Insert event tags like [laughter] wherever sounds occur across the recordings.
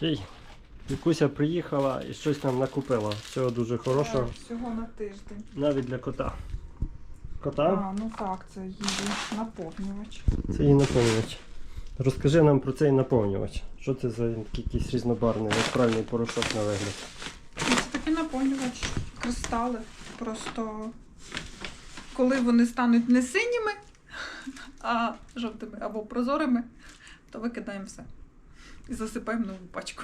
Тій. Вікуся приїхала і щось нам накупила. Всього дуже хорошого. Всього на тиждень. Навіть для кота. Кота? А, ну так, це її наповнювач. Це її наповнювач. Розкажи нам про цей наповнювач. Що це за якийсь різнобарний, нейтральний порошок на вигляд? Ну, Це такий наповнювач. Кристали. Просто коли вони стануть не синіми, [laughs] а жовтими або прозорими, то викидаємо все. І засипаємо нову пачку.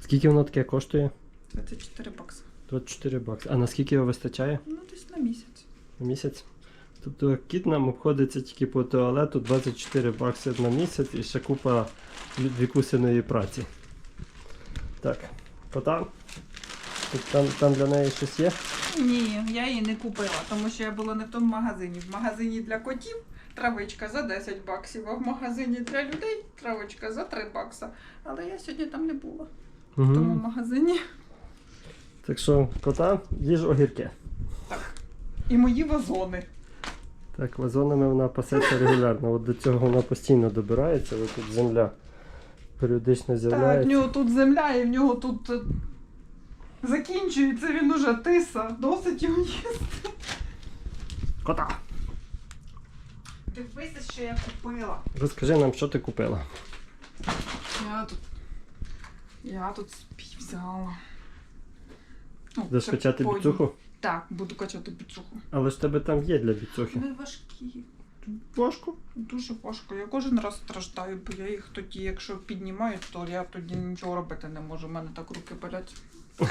Скільки воно таке коштує? 24 бакси. 24 бакси. А наскільки його вистачає Ну, десь на місяць. на місяць? Тобто кіт нам обходиться тільки по туалету 24 бакси на місяць і ще купа відвікусиної праці. Так, кота. Там, там для неї щось є? Ні, я її не купила, тому що я була не в тому магазині. В магазині для котів травичка за 10 баксів, а в магазині для людей травичка за 3 бакса. Але я сьогодні там не була. В Угу. тому магазині. Так що кота, їж огірки. І мої вазони. Так, вазонами вона пасеться регулярно. От до цього вона постійно добирається, ось тут земля періодично Так, в нього тут земля, і в нього тут е, закінчується, він уже тиса. Досить його їсти. Кота! Дивися, що я купила. Розкажи нам, що ти купила. Я тут. Я тут спій взяла. Ну, Будеш це качати потім. біцуху? Так, буду качати біцуху. Але ж тебе там є для біцухи. Вони важкі. Важко. Дуже важко. Я кожен раз страждаю, бо я їх тоді, якщо піднімаю, то я тоді нічого робити не можу. У мене так руки болять. [laughs]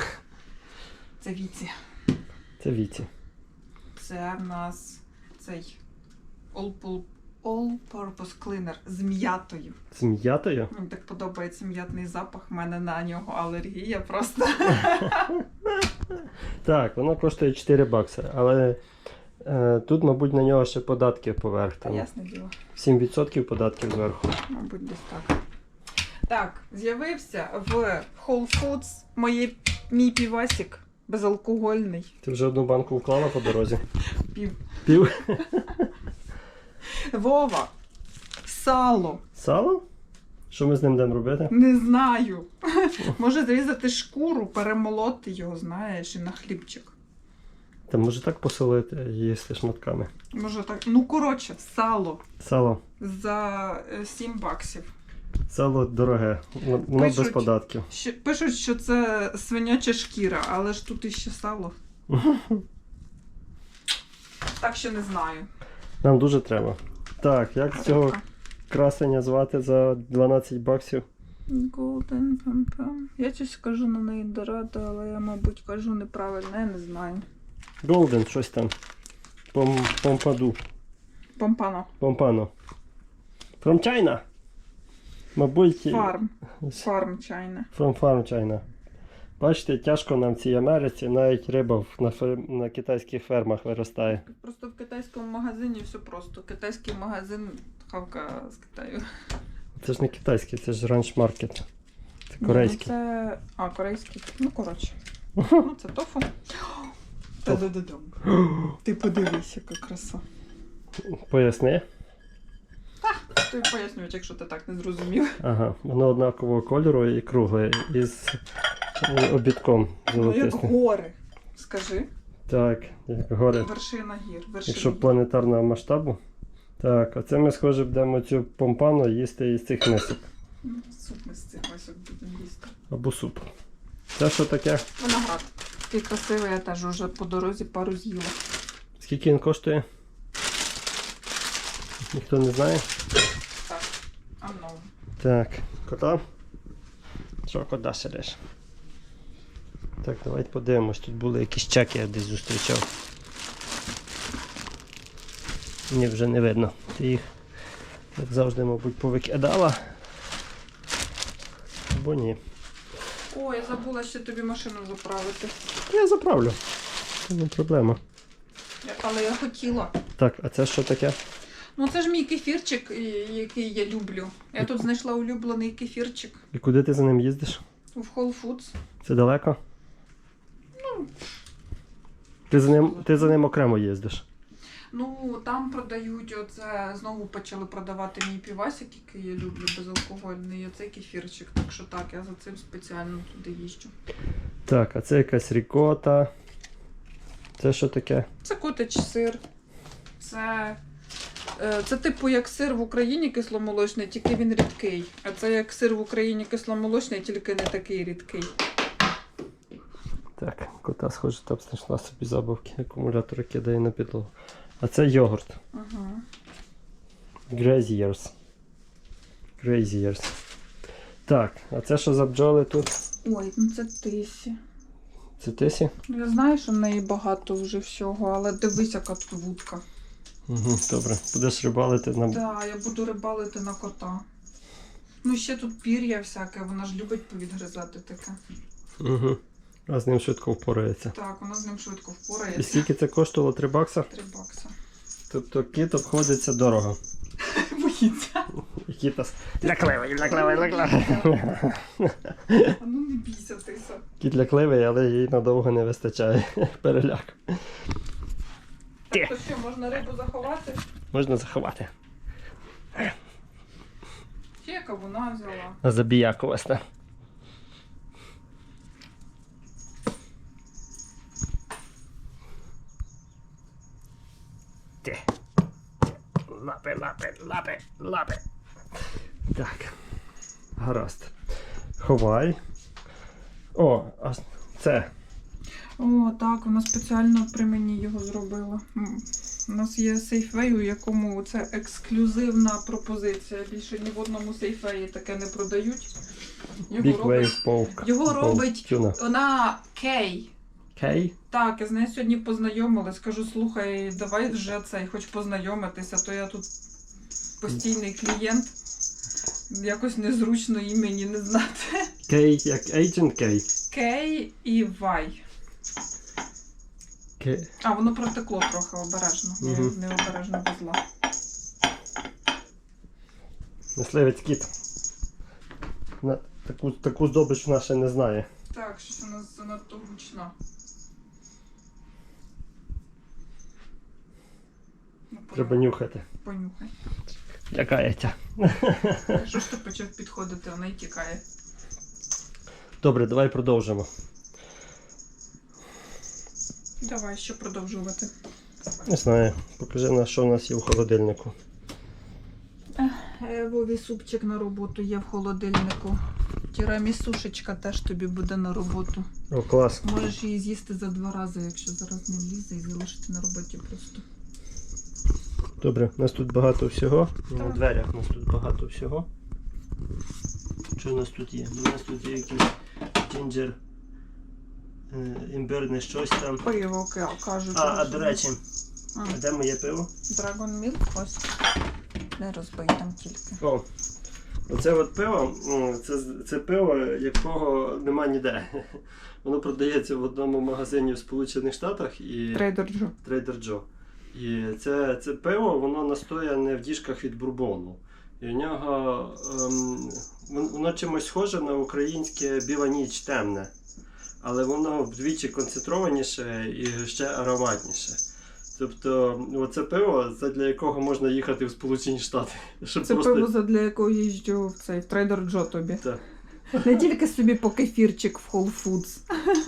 Це віці. Це віці. Це в нас цей all, pul- all purpose cleaner з м'ятою. З м'ятою? Мені так подобається м'ятний запах, в мене на нього алергія просто. [laughs] Так, воно коштує 4 бакси, але е, тут, мабуть, на нього ще податки поверх. Там ясне діло. 7% податків зверху. Мабуть, десь так. Так, з'явився в Whole Foods моє, мій півасік безалкогольний. Ти вже одну банку вклала по дорозі. Пів. Пів. [laughs] Вова. Сало. Сало? Що ми з ним будемо робити? Не знаю. [laughs] Може зрізати шкуру, перемолоти його, знаєш, і на хлібчик. Та може так посолити їсти шматками. Може так. Ну, коротше, сало Сало. за е, 7 баксів. Сало дороге. Воно воно без податків. Ще, пишуть, що це свиняча шкіра, але ж тут іще сало. [laughs] Так що не знаю. Нам дуже треба. Так, як цього красення звати за 12 баксів? Golden Pam Я щось кажу на неї дорада, але я, мабуть, кажу неправильно, я не знаю. Голден, щось там. Пом, помпаду. Помпано. Помпано. From China. Мабуть, Фарм. [laughs] Фарм чайна. From Farm China. Бачите, тяжко нам в цій Америці, навіть риба на, фер- на китайських фермах виростає. Просто в китайському магазині все просто. Китайський магазин хавка з Китаю. Це ж не китайський, це ж ранч маркет. Це Ні, ну корейський. Це. А, корейський. Ну, коротше. [laughs] Ну, це тофу. Та-да-да-дам. Ти подивись, яка краса. Поясни. Ти пояснювати, якщо ти так не зрозумів. Ага, воно однакового кольору і кругле, із обідком Ну, як гори. Скажи. Так, як гори. Вершина гір. Вершина Якщо планетарного масштабу. Так, оце ми, схоже, будемо цю помпану їсти із цих мисок. Суп ми з цих ось будемо їсти. Або суп. Це що таке? Виноград. Такий красивий, я теж уже по дорозі пару з'їла. Скільки він коштує? Ніхто не знає. Так. А ну. Так, кота. Що кота сидиш? Так, давайте подивимось. Тут були якісь чеки, я десь зустрічав. Ні, вже не видно. Ти їх, як завжди, мабуть, повикидала. Або ні. О, я забула ще тобі машину заправити. Я заправлю. Це не проблема. Але я хотіла. Так, а це що таке? Ну це ж мій кефірчик, який я люблю. Я тут знайшла улюблений кефірчик І куди ти за ним їздиш? в Whole Foods. Це далеко? Ти за ним, ти за ним окремо їздиш. Ну, там продають оце, знову почали продавати мій півасик, який я люблю безалкогольний, оцей кефірчик. Так що так, я за цим спеціально туди їжджу. Так, а це якась рікота. Це що таке? Це котич сир. Це, е, це типу як сир в Україні кисломолочний, тільки він рідкий. А це як сир в Україні кисломолочний, тільки не такий рідкий. Так, кота, схоже, там знайшла собі забавки, акумулятори кидає на підлогу. А це йогурт. Ага. Graziers. Graziers. Так, а це що за бджоли тут? Ой, ну це тисі. Це тисі? Я знаю, що в неї багато вже всього, але дивись, яка тут вудка. Угу, добре. Будеш рибалити на. Так, я буду рибалити на кота. Ну, ще тут пір'я всяке, вона ж любить повідгризати таке. Угу. А з ним швидко впорається. Так, вона з ним швидко впорається. І скільки це коштувало? 3 бакса? Три бакса. Тобто кіт обходиться дорого. [laughs] Боїться. І лякливий, лякливий, лякливий. А ну не бійся, тиса. Кіт лякливий, але їй надовго не вистачає [laughs] переляк. Так, то що, можна рибу заховати? Можна заховати. Чи яка вона взяла? А забіякувасти. Ти. Лапи, лапи, лапи, лапи. Так. Гаразд. Ховай. О, а це. О, так, вона спеціально при мені його зробила. У нас є сейфвей, у якому це ексклюзивна пропозиція. Більше ні в одному сейфвеї таке не продають. Його Big робить. Wave. Його робить- Вона Кей. Кей? Так, я з нею сьогодні познайомилась. Кажу, слухай, давай вже цей, хоч познайомитися, то я тут постійний клієнт. Якось незручно імені не знати. Кей, як Agent Кей. Кей і Вай. Кей. А, воно протекло трохи обережно. Мгм. не обережно везла. Мисливець кіт. На, таку, таку здобич ще не знає. Так, щось у нас занадто гучно. Треба нюхати. Понюхай. Лякається. Що ж [laughs] ти почав підходити, вона й тікає. Добре, давай продовжимо. Давай, що продовжувати. Не знаю. Покажи на що у нас є в холодильнику. Е, Вові супчик на роботу є в холодильнику. Тірамісушечка теж тобі буде на роботу. О, клас. Можеш її з'їсти за два рази, якщо зараз не влізе, і залишити на роботі просто. Добре, у нас тут багато всього. На дверях у нас тут багато всього. Що у нас тут є? У нас тут є якийсь джинджер, е, імбирне щось там. Пиво кажуть. А, а до речі, А, а де моє пиво? Dragon Milk ось. Не розбий там тільки. О, оце от пиво, це, це пиво, якого нема ніде. [laughs] Воно продається в одному магазині в Сполучених Штатах і Трейдер Джо. Trader Joe. І це, це пиво, воно настояне в діжках від бурбону. І в нього ем, воно чимось схоже на українське біла ніч темне. Але воно вдвічі концентрованіше і ще ароматніше. Тобто, оце пиво, це для якого можна їхати в Сполучені Штати. [laughs] Щоб Це просто... пиво, задля якого їжджу в цей в Трейдер Джо тобі. Так. Не тільки собі по кефірчик в Whole Foods.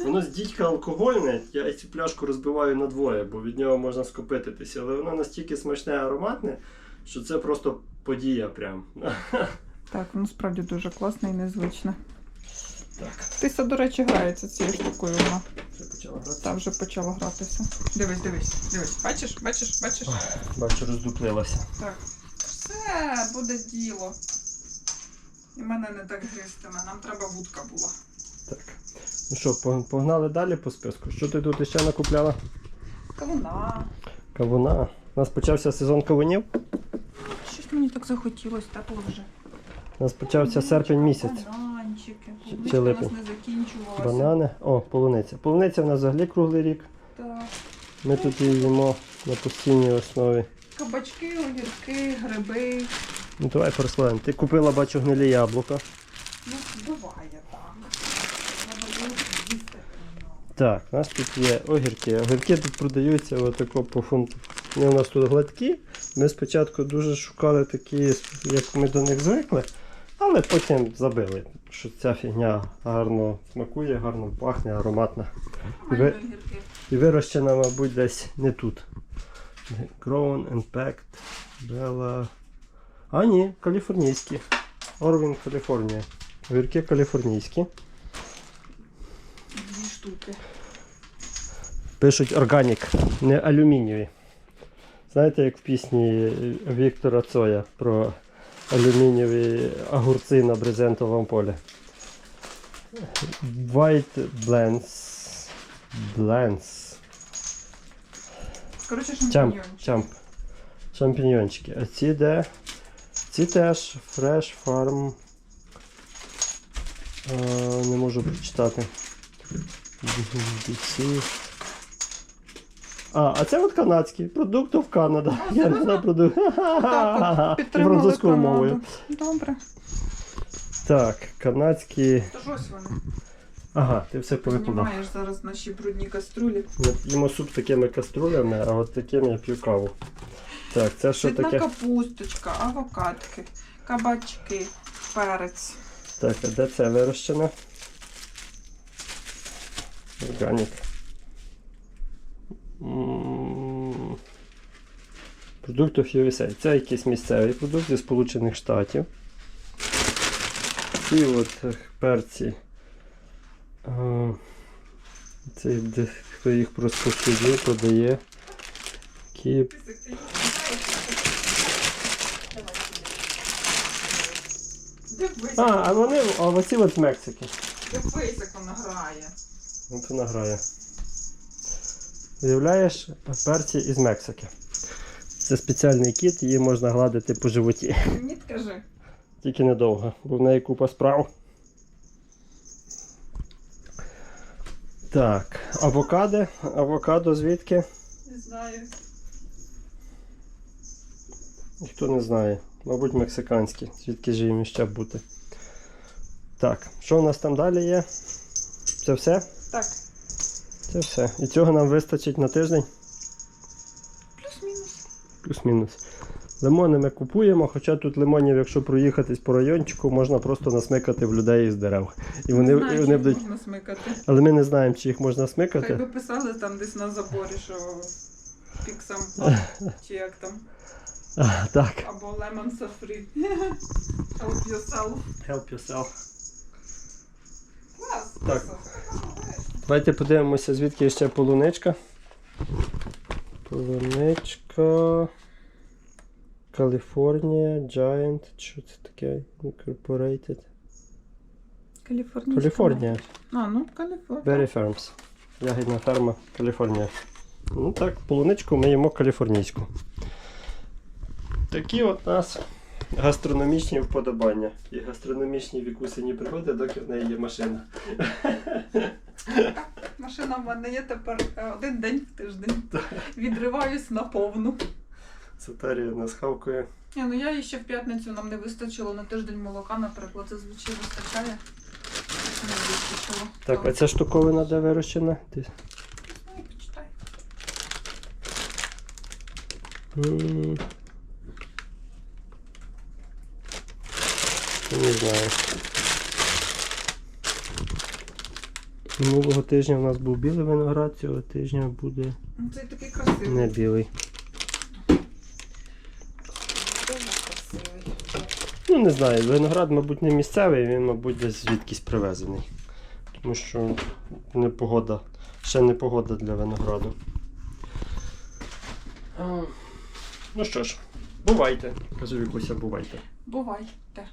Воно з дідька алкогольне, я цю пляшку розбиваю на двоє, бо від нього можна скопититися. Але воно настільки смачне і ароматне, що це просто подія прям. Так, воно справді дуже класне і незвичне. Так, Тиса, до речі, грається цією штукою. Вона вже почала грати. та вже почала гратися. Дивись, дивись, дивись. Бачиш, бачиш, бачиш? Бачу, роздуплилася. Так. Все, буде діло. І мене не так гристиме. Нам треба вудка була. Так. Ну що, погнали далі по списку. Що ти тут ще накупляла? Кавуна. Кавуна. У нас почався сезон кавунів. Щось мені так захотілося, тепло вже. У нас почався серпень місяць. Бананчики. Чи- у нас не закінчувалася. Банани. О, полуниця. Полуниця в нас взагалі круглий рік. Так. Ми тут її їмо на постійній основі. Кабачки, огірки, гриби. Ну давай порозкладемо. Ти купила, бачу, гнилі яблука. Ну, буває так. Треба їсти. Так, у нас тут є огірки. Огірки тут продаються отако по фунту Вони у нас тут гладкі. Ми спочатку дуже шукали такі, як ми до них звикли, але потім забили, що ця фігня гарно смакує, гарно пахне, ароматна. І, ви, і вирощена, мабуть, десь не тут. Grown and packed. Bella. А, ні, каліфорнійські. Орвін, Каліфорнія. Огірки каліфорнійські. Дві штуки. Пишуть органік, не алюмінієві. Знаєте, як в пісні Віктора Цоя про алюмінієві огурці на брезентовому полі. White blends. Blends. Коротше, Чамп. шампіньйончик. Чамп. Шампіньйончики. А ці де? Ці теж Fresh Farm. А, не можу прочитати. DC. А, а це от канадський. Продукт of Canada. Я не знаю продукт. Французькою мовою. Добре. Так, канадські. Тож ось вони. Ага, ти все повикладав. Знімаєш зараз наші брудні каструлі. Ми п'ємо суп такими каструлями, а от такими я п'ю каву. Так, це що Цвітна таке? капусточка, авокадки, кабачки, перець. Так, а де це вирощено? Органік. М, Продукт USA. Це якийсь місцевий продукт зі Сполучених Штатів. Ці от е, перці. Це хто їх розповсюджує, продає. Кіп. Дивись, А, а вони, а оці от з Мексики. дивись, як вона грає. От вона грає. Уявляєш перці із Мексики. Це спеціальний кіт, її можна гладити по животі. Мені скажи. Тільки недовго, бо в неї купа справ. Так, авокадо. Авокадо звідки? Не знаю. Ніхто не знає. Мабуть, мексиканські. Звідки ж їм ще бути. Так, що у нас там далі є? Це все? Так, Це все. І цього нам вистачить на тиждень. плюс-мінус. Плюс-мінус. Лимони ми купуємо, хоча тут лимонів, якщо проїхатись по райончику, можна просто насмикати в людей із дерев. І вони, не знаю, і вони їх будуть. можна смикати. Але ми не знаємо, чи їх можна смикати. Хай би писали там десь на заборі, що піксам [laughs] чи як там. А, [laughs] так. Або lemon free. [laughs] Help yourself. Help yourself. Клас. Так. Давайте подивимося, звідки ще полуничка. Полуничка. Каліфорнія, Giant. Що це таке? Incorporated. Каліфорнійська. Каліфорнія. А, ну Каліфорнія. Berry Farms. Ягідна ферма Каліфорнія. Ну так, полуничку ми їмо каліфорнійську. Такі от нас гастрономічні вподобання. І гастрономічні вікусині пригоди, доки в неї є машина. Машина в мене є тепер е, один день в тиждень. Відриваюсь на повну. Сатарія нас хавкує. Ні, ну я ще в п'ятницю нам не вистачило на тиждень молока, наприклад, зазвичай вистачає. Не вистачило. Так, а ця штуковина де вирощена? Ти... Ну, почитай. М. Знаю. Минулого тижня у нас був білий виноград, цього тижня буде Ну, Цей такий красивий. не білий. Ну, не знаю, виноград, мабуть, не місцевий, він, мабуть, десь звідкись привезений. Тому що не погода, ще не погода для винограду. Ну що ж, бувайте, каже Вікуся, бувайте. Бувайте.